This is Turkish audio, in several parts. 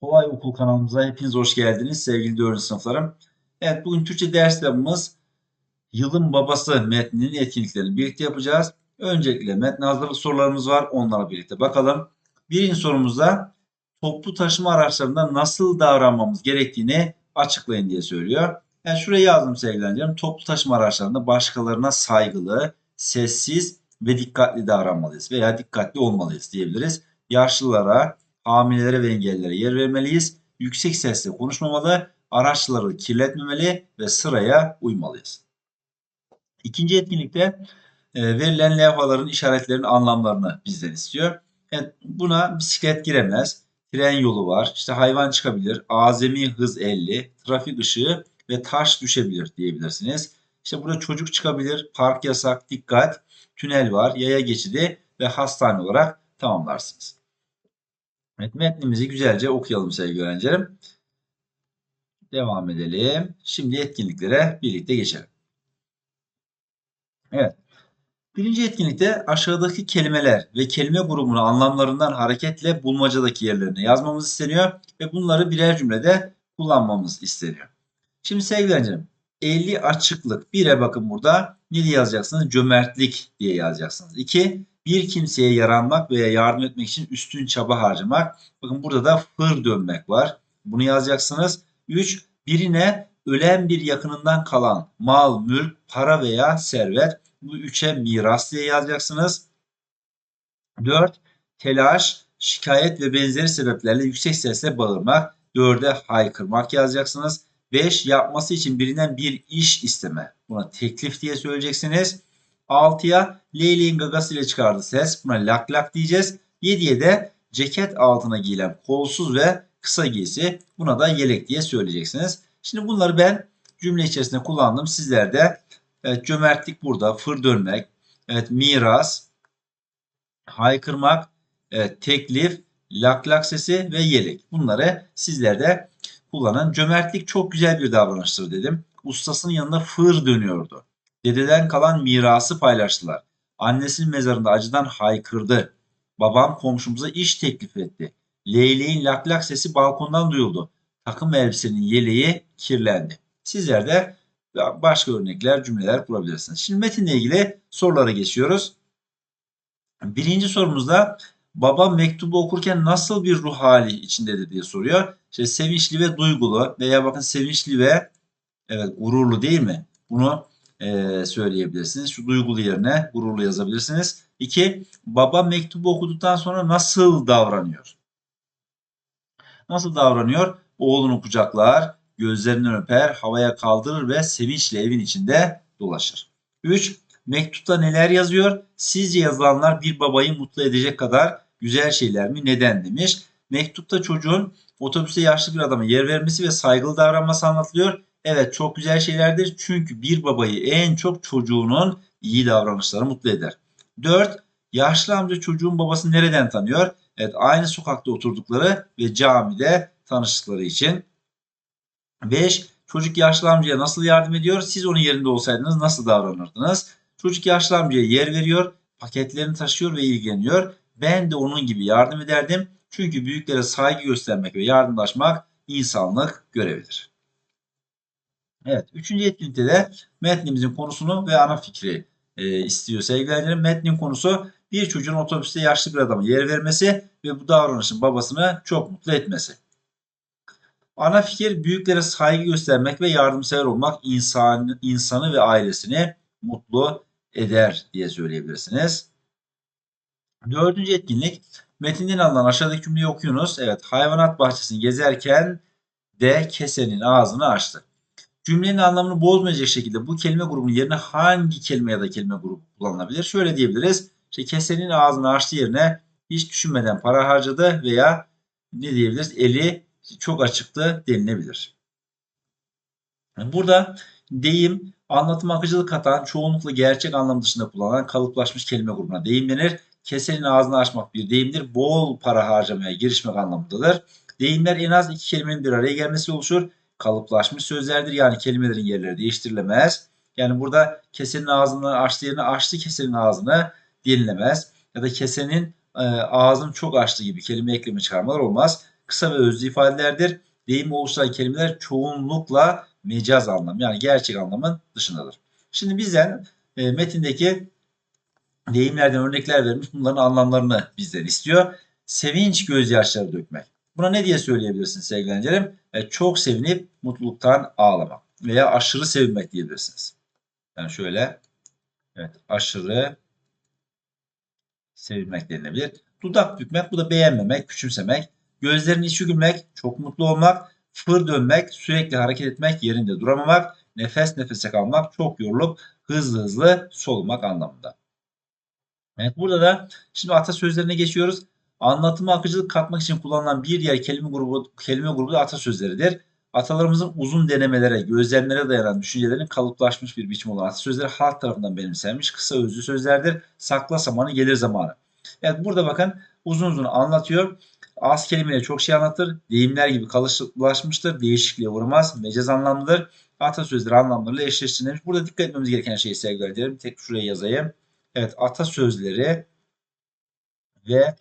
Kolay Okul kanalımıza hepiniz hoş geldiniz sevgili 4. sınıflarım. Evet bugün Türkçe ders kitabımız Yılın Babası metninin etkinliklerini birlikte yapacağız. Öncelikle metne hazırlık sorularımız var. Onlara birlikte bakalım. Birinci sorumuzda toplu taşıma araçlarında nasıl davranmamız gerektiğini açıklayın diye söylüyor. Yani şuraya yazdım sevgili öğrencilerim. Toplu taşıma araçlarında başkalarına saygılı, sessiz ve dikkatli davranmalıyız veya dikkatli olmalıyız diyebiliriz. Yaşlılara, hamilelere ve engellilere yer vermeliyiz. Yüksek sesle konuşmamalı, araçları kirletmemeli ve sıraya uymalıyız. İkinci etkinlikte e, verilen levhaların işaretlerin anlamlarını bizden istiyor. Evet, buna bisiklet giremez, tren yolu var, işte hayvan çıkabilir, azami hız 50, trafik ışığı ve taş düşebilir diyebilirsiniz. İşte burada çocuk çıkabilir, park yasak, dikkat, tünel var, yaya geçidi ve hastane olarak tamamlarsınız. Evet, metnimizi güzelce okuyalım sevgili öğrencilerim. Devam edelim. Şimdi etkinliklere birlikte geçelim. Evet. Birinci etkinlikte aşağıdaki kelimeler ve kelime grubunu anlamlarından hareketle bulmacadaki yerlerine yazmamız isteniyor ve bunları birer cümlede kullanmamız isteniyor. Şimdi sevgili öğrencilerim, 50 açıklık. 1'e bakın burada. Ne diye yazacaksınız? Cömertlik diye yazacaksınız. 2. Bir kimseye yaranmak veya yardım etmek için üstün çaba harcamak. Bakın burada da fır dönmek var. Bunu yazacaksınız. 3. Birine ölen bir yakınından kalan mal, mülk, para veya servet. Bu üçe miras diye yazacaksınız. 4. Telaş, şikayet ve benzeri sebeplerle yüksek sesle bağırmak. 4'e haykırmak yazacaksınız. 5. Yapması için birinden bir iş isteme. Buna teklif diye söyleyeceksiniz. 6'ya Leyli'nin gagasıyla çıkardığı ses. Buna lak lak diyeceğiz. 7'ye de ceket altına giyilen kolsuz ve kısa giysi. Buna da yelek diye söyleyeceksiniz. Şimdi bunları ben cümle içerisinde kullandım. Sizler de evet, cömertlik burada, fır dönmek, evet, miras, haykırmak, evet, teklif, lak lak sesi ve yelek. Bunları sizler de kullanın. Cömertlik çok güzel bir davranıştır dedim. Ustasının yanında fır dönüyordu. Dededen kalan mirası paylaştılar. Annesinin mezarında acıdan haykırdı. Babam komşumuza iş teklif etti. Leyleğin lak lak sesi balkondan duyuldu. Takım elbisenin yeleği kirlendi. Sizler de başka örnekler, cümleler kurabilirsiniz. Şimdi metinle ilgili sorulara geçiyoruz. Birinci sorumuzda baba mektubu okurken nasıl bir ruh hali içindedir diye soruyor. İşte sevinçli ve duygulu veya bakın sevinçli ve evet gururlu değil mi? Bunu e, söyleyebilirsiniz. Şu duygulu yerine gururlu yazabilirsiniz. 2. Baba mektubu okuduktan sonra nasıl davranıyor? Nasıl davranıyor? Oğlunu kucaklar, gözlerinden öper, havaya kaldırır ve sevinçle evin içinde dolaşır. 3. Mektupta neler yazıyor? Sizce yazılanlar bir babayı mutlu edecek kadar güzel şeyler mi? Neden demiş. Mektupta çocuğun otobüste yaşlı bir adama yer vermesi ve saygılı davranması anlatılıyor. Evet çok güzel şeylerdir. Çünkü bir babayı en çok çocuğunun iyi davranışları mutlu eder. 4. Yaşlı amca çocuğun babasını nereden tanıyor? Evet aynı sokakta oturdukları ve camide tanıştıkları için. 5. Çocuk yaşlı amcaya nasıl yardım ediyor? Siz onun yerinde olsaydınız nasıl davranırdınız? Çocuk yaşlı amcaya yer veriyor, paketlerini taşıyor ve ilgileniyor. Ben de onun gibi yardım ederdim. Çünkü büyüklere saygı göstermek ve yardımlaşmak insanlık görevidir. Evet, üçüncü etkinlikte de metnimizin konusunu ve ana fikri e, istiyor sevgili öğrencilerim. Metnin konusu bir çocuğun otobüste yaşlı bir adama yer vermesi ve bu davranışın babasını çok mutlu etmesi. Ana fikir büyüklere saygı göstermek ve yardımsever olmak insan, insanı ve ailesini mutlu eder diye söyleyebilirsiniz. Dördüncü etkinlik metinden alınan aşağıdaki cümleyi okuyunuz. Evet hayvanat bahçesini gezerken de kesenin ağzını açtı. Cümlenin anlamını bozmayacak şekilde bu kelime grubunun yerine hangi kelime ya da kelime grubu kullanılabilir? Şöyle diyebiliriz. İşte kesenin ağzını açtığı yerine hiç düşünmeden para harcadı veya ne diyebiliriz? Eli çok açıktı denilebilir. Burada deyim anlatım akıcılık katan çoğunlukla gerçek anlam dışında kullanılan kalıplaşmış kelime grubuna deyim denir. Kesenin ağzını açmak bir deyimdir. Bol para harcamaya girişmek anlamındadır. Deyimler en az iki kelimenin bir araya gelmesi oluşur. Kalıplaşmış sözlerdir. Yani kelimelerin yerleri değiştirilemez. Yani burada kesenin ağzını açtığı yerine açtı kesenin ağzını denilemez. Ya da kesenin e, ağzını çok açtı gibi kelime ekleme çıkarmalar olmaz kısa ve özlü ifadelerdir. Deyim oluşturan kelimeler çoğunlukla mecaz anlam yani gerçek anlamın dışındadır. Şimdi bizden e, metindeki deyimlerden örnekler vermiş bunların anlamlarını bizden istiyor. Sevinç gözyaşları dökmek. Buna ne diye söyleyebilirsiniz sevgili öğrencilerim? E, çok sevinip mutluluktan ağlamak veya aşırı sevinmek diyebilirsiniz. Yani şöyle evet aşırı sevinmek denilebilir. Dudak bükmek bu da beğenmemek, küçümsemek. Gözlerin içi gülmek, çok mutlu olmak, fır dönmek, sürekli hareket etmek, yerinde duramamak, nefes nefese kalmak, çok yorulup hızlı hızlı solumak anlamında. Evet burada da şimdi atasözlerine geçiyoruz. Anlatıma akıcılık katmak için kullanılan bir diğer kelime grubu kelime grubu da atasözleridir. Atalarımızın uzun denemelere, gözlemlere dayanan düşüncelerinin kalıplaşmış bir biçim olan atasözleri halk tarafından benimsenmiş kısa özlü sözlerdir. Sakla zamanı gelir zamanı. Evet burada bakın uzun uzun anlatıyor. Az kelimeyle çok şey anlatır. Deyimler gibi kalıplaşmıştır. Değişikliğe uğramaz. Mecaz anlamlıdır. Atasözleri anlamlarıyla eşleştirilmiş. Burada dikkat etmemiz gereken şey sevgili öğrencilerim. Tek şuraya yazayım. Evet atasözleri ve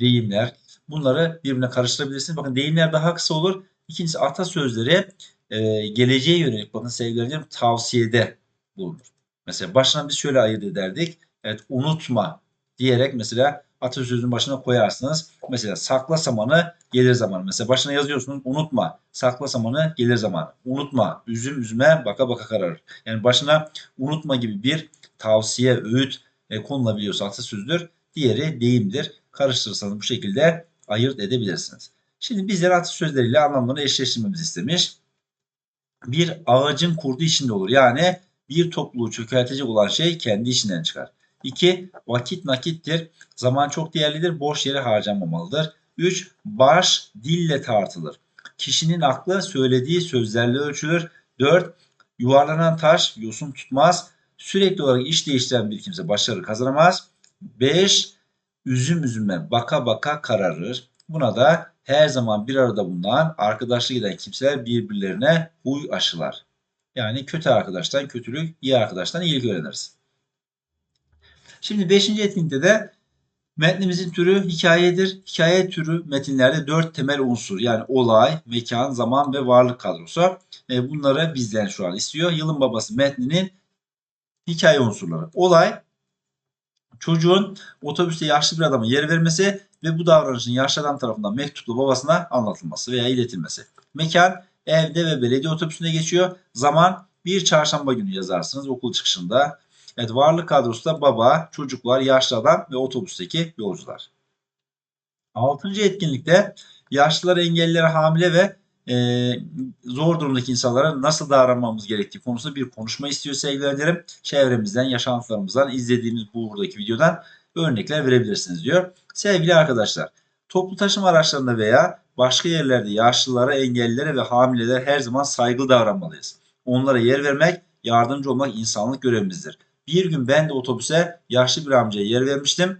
deyimler. Bunları birbirine karıştırabilirsiniz. Bakın deyimler daha kısa olur. İkincisi atasözleri e, geleceğe yönelik bakın sevgili tavsiyede bulunur. Mesela başına biz şöyle ayırt ederdik. Evet unutma diyerek mesela atasözünün başına koyarsınız. Mesela sakla samanı gelir zamanı. Mesela başına yazıyorsunuz unutma. Sakla samanı gelir zamanı. Unutma. Üzüm üzüme baka baka kararır. Yani başına unutma gibi bir tavsiye, öğüt e, konulabiliyorsa atasözdür. Diğeri deyimdir. Karıştırırsanız bu şekilde ayırt edebilirsiniz. Şimdi bizler atasözleriyle anlamlarını eşleştirmemizi istemiş. Bir ağacın kurdu içinde olur. Yani bir topluluğu çökertecek olan şey kendi içinden çıkar. 2. Vakit nakittir. Zaman çok değerlidir. Boş yere harcanmamalıdır. 3. Baş dille tartılır. Kişinin aklı söylediği sözlerle ölçülür. 4. Yuvarlanan taş yosun tutmaz. Sürekli olarak iş değiştiren bir kimse başarı kazanamaz. 5. Üzüm üzüme baka baka kararır. Buna da her zaman bir arada bulunan arkadaşlık eden kimseler birbirlerine huy aşılar. Yani kötü arkadaştan kötülük, iyi arkadaştan iyilik öğreniriz. Şimdi 5. etkinlikte de metnimizin türü hikayedir. Hikaye türü metinlerde 4 temel unsur yani olay, mekan, zaman ve varlık kadrosu. Bunları bizden şu an istiyor. Yılın babası metninin hikaye unsurları. Olay çocuğun otobüste yaşlı bir adama yer vermesi ve bu davranışın yaşlı adam tarafından mektuplu babasına anlatılması veya iletilmesi. Mekan evde ve belediye otobüsünde geçiyor. Zaman bir çarşamba günü yazarsınız okul çıkışında. Evet varlık kadrosu da baba, çocuklar, yaşlı adam ve otobüsteki yolcular. Altıncı etkinlikte yaşlılar, engelliler, hamile ve e, zor durumdaki insanlara nasıl davranmamız gerektiği konusunda bir konuşma istiyor sevgili öğrencilerim. Çevremizden, yaşantılarımızdan, izlediğimiz bu buradaki videodan örnekler verebilirsiniz diyor. Sevgili arkadaşlar, toplu taşıma araçlarında veya başka yerlerde yaşlılara, engellilere ve hamilelere her zaman saygılı davranmalıyız. Onlara yer vermek, yardımcı olmak insanlık görevimizdir. Bir gün ben de otobüse yaşlı bir amcaya yer vermiştim.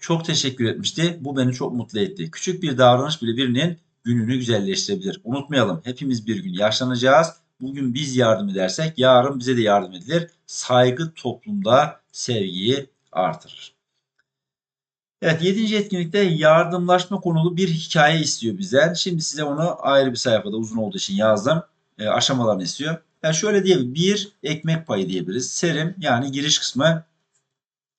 Çok teşekkür etmişti. Bu beni çok mutlu etti. Küçük bir davranış bile birinin gününü güzelleştirebilir. Unutmayalım hepimiz bir gün yaşlanacağız. Bugün biz yardım edersek yarın bize de yardım edilir. Saygı toplumda sevgiyi artırır. Evet 7. etkinlikte yardımlaşma konulu bir hikaye istiyor bizden. Şimdi size onu ayrı bir sayfada uzun olduğu için yazdım. E, aşamalarını istiyor. Yani şöyle diyebiliriz. Bir ekmek payı diyebiliriz. Serim yani giriş kısmı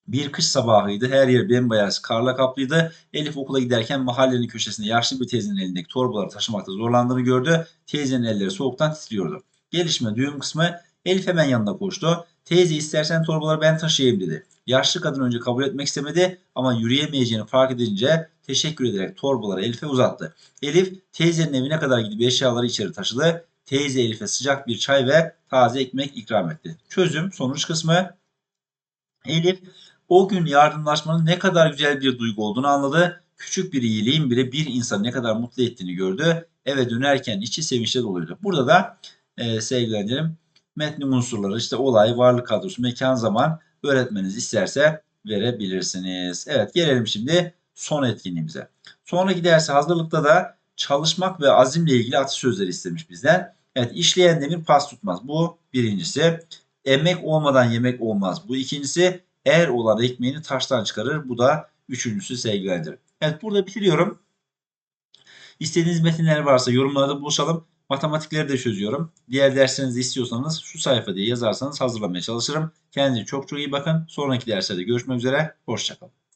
bir kış sabahıydı. Her yer bembeyaz karla kaplıydı. Elif okula giderken mahallenin köşesinde yaşlı bir teyzenin elindeki torbaları taşımakta zorlandığını gördü. Teyzenin elleri soğuktan titriyordu. Gelişme düğüm kısmı Elif hemen yanına koştu. Teyze istersen torbaları ben taşıyayım dedi. Yaşlı kadın önce kabul etmek istemedi ama yürüyemeyeceğini fark edince teşekkür ederek torbaları Elif'e uzattı. Elif teyzenin evine kadar gidip eşyaları içeri taşıdı. Teyze Elif'e sıcak bir çay ve taze ekmek ikram etti. Çözüm sonuç kısmı Elif o gün yardımlaşmanın ne kadar güzel bir duygu olduğunu anladı. Küçük bir iyiliğin bile bir insanı ne kadar mutlu ettiğini gördü. Eve dönerken içi sevinçle doluydu. Burada da e, sevgilendirim metnin unsurları işte olay, varlık kadrosu, mekan, zaman öğretmeniz isterse verebilirsiniz. Evet gelelim şimdi son etkinliğimize. Sonraki dersi hazırlıkta da çalışmak ve azimle ilgili atasözleri istemiş bizden. Evet işleyen demir pas tutmaz. Bu birincisi. Emek olmadan yemek olmaz. Bu ikincisi. Er olan ekmeğini taştan çıkarır. Bu da üçüncüsü sevgilendir. Evet burada bitiriyorum. İstediğiniz metinler varsa yorumlarda buluşalım. Matematikleri de çözüyorum. Diğer derslerinizi istiyorsanız şu sayfa diye yazarsanız hazırlamaya çalışırım. Kendinize çok çok iyi bakın. Sonraki derslerde görüşmek üzere. Hoşçakalın.